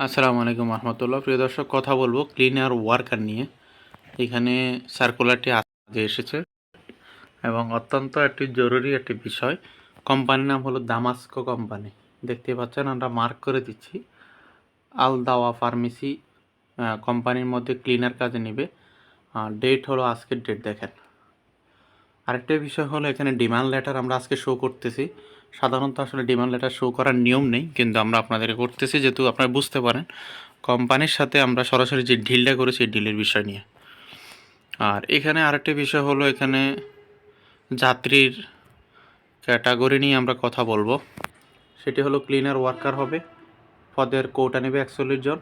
আসসালামু আলাইকুম রহমতুল্লাহ। প্রিয় দর্শক, কথা বলব ক্লিনার ওয়ার্কার নিয়ে। এখানে সার্কুলারটি আজকে এসেছে এবং অত্যন্ত একটি জরুরি একটি বিষয়। কোম্পানির নাম হলো দামাস্কো কোম্পানি। দেখতে পাচ্ছেন, আমরা মার্ক করে দিচ্ছি। আল দাওয়া ফার্মেসি কোম্পানির মধ্যে ক্লিনার কাজে নেবে। ডেট হলো আজকের ডেট দেখেন। আরেকটা বিষয় হলো এখানে ডিমান্ড লেটার আমরা আজকে শো করতেছি। সাধারণত আসলে ডিমান্ড লেটার শো করার নিয়ম নেই, কিন্তু আমরা আপনাদেরকে করতেছি যেহেতু আপনারা বুঝতে পারেন। কোম্পানির সাথে আমরা সরাসরি যে ডিলটা করেছি এই ডিলের বিষয় নিয়ে। আর এখানে আরেকটা বিষয় হলো এখানে যাত্রীর ক্যাটাগরি নিয়ে আমরা কথা বলব। সেটি হলো ক্লিনার ওয়ার্কার হবে, পদের কোটা নেবে একচল্লিশ জন,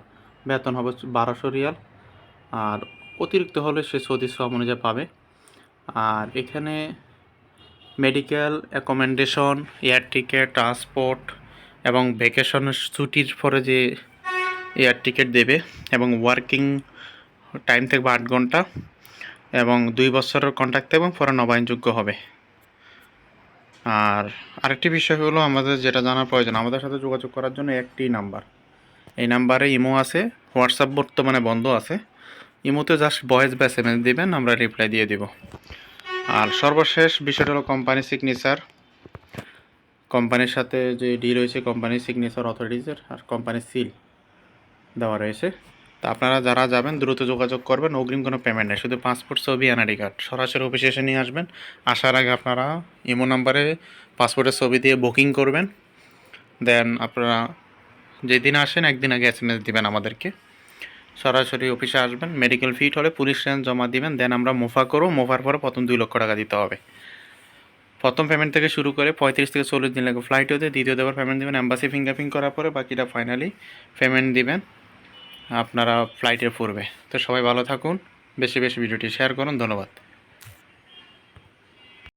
বেতন হবে বারোশো রিয়াল, আর অতিরিক্ত হলে সে সৌদি শ্রম অনুযায়ী পাবে। আর এখানে medical accommodation air ticket transport এবং ভ্যাকেশনের ছুটির পরে যে এয়ার টিকিট দেবে এবং ওয়ার্কিং টাইম থাকবে আট ঘণ্টা এবং দুই বছরের কন্ট্রাক্ট এবং পরে নবায়নযোগ্য হবে। আর আরেকটি বিষয় হলো আমাদের যেটা জানার প্রয়োজন, আমাদের সাথে যোগাযোগ করার জন্য একটি নাম্বার। এই নাম্বারে ইমো আছে, হোয়াটসঅ্যাপ বর্তমানে বন্ধ আছে। ইমোতে জাস্ট ভয়েস বা এস এম এস দেবেন, আমরা রিপ্লাই দিয়ে দিব। আর সর্বশেষ বিষয়টা হলো কোম্পানি সিগনেচার কোম্পানির সাথে যে ডিল রয়েছে কোম্পানির সিগনেচার অথরিটিজের আর কোম্পানির সিল দেওয়া রয়েছে। তা আপনারা যারা যাবেন, দ্রুত যোগাযোগ করবেন, অগ্রিম কোনো পেমেন্ট নেই। শুধু পাসপোর্ট ছবি এনআইডি কার্ড সরাসরি অফিসে এসে নিয়ে আসবেন। আসার আগে আপনারা ইমো নাম্বারে পাসপোর্টের ছবি দিয়ে বুকিং করবেন। দেন আপনারা যেদিন আসেন, একদিন আগে এস এম এস দেবেন আমাদেরকে। সরাসরি অফিসে আসবেন মেডিকেল ফিট হলে পুলিশ রেঞ্জ জমা দিবেন দেন আমরা মুফা করব, মুফার পরে প্রথম দুই লক্ষ টাকা দিতে হবে। প্রথম পেমেন্ট থেকে শুরু করে পঁয়ত্রিশ থেকে চল্লিশ দিন লাগে ফ্লাইট হতে, দ্বিতীয় দেবার পেমেন্ট দেবেন অ্যাম্বাসি ফিঙ্গারপ্রিন্ট করার পরে বাকিটা ফাইনালি পেমেন্ট দিবেন, আপনারা ফ্লাইটে পূর্বে তো সবাই ভালো থাকুন, বেশি বেশি ভিডিওটি শেয়ার করুন, ধন্যবাদ।